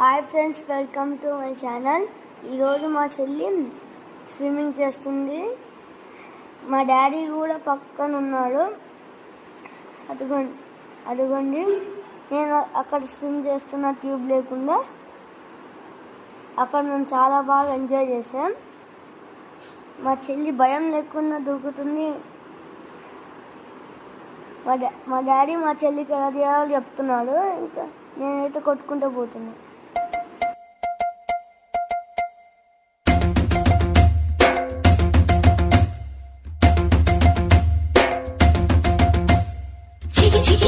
Hi friends welcome to my channel ఈరోజు మా చెల్లి స్విమ్మింగ్ చేస్తుంది. మా డాడీ కూడా పక్కన ఉన్నాడు. అదిగోండి అదిగోండి. నేను అక్కడ స్విమ్ చేస్తున్న ట్యూబ్ లేకుండా అక్కడ మేము చాలా బాగా ఎంజాయ్ చేసాం మా చెల్లి భయం లేకుండా దూకుతుంది. మా డా మా డాడీ మా చెల్లికి ఎలా చేయాలో చెప్తున్నాడు. ఇంకా నేనైతే కొట్టుకుంటూ పోతున్నాను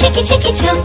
çeki çeki çım.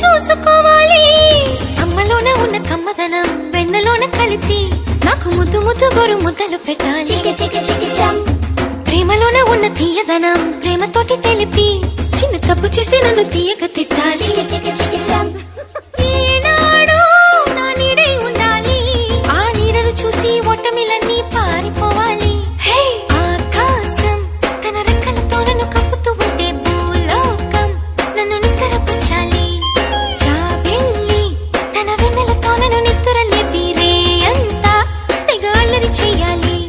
చూసుకోవాలి. అమ్మలోన ఉన్న కమ్మదనం వెన్నలోన కలిపి నాకు ముద్దు ముద్దు గొరు ముద్దలు పెట్టాలి. ప్రేమలోన ఉన్న తీయదనం ప్రేమతోటి తెలిపి చిన్న తప్పు చేసి నన్ను తీయక తిట్టాలి. నన్ను కప్పుతూ ఉంటే భూలోకం నన్ను నిక్కరపుచ్చాలి.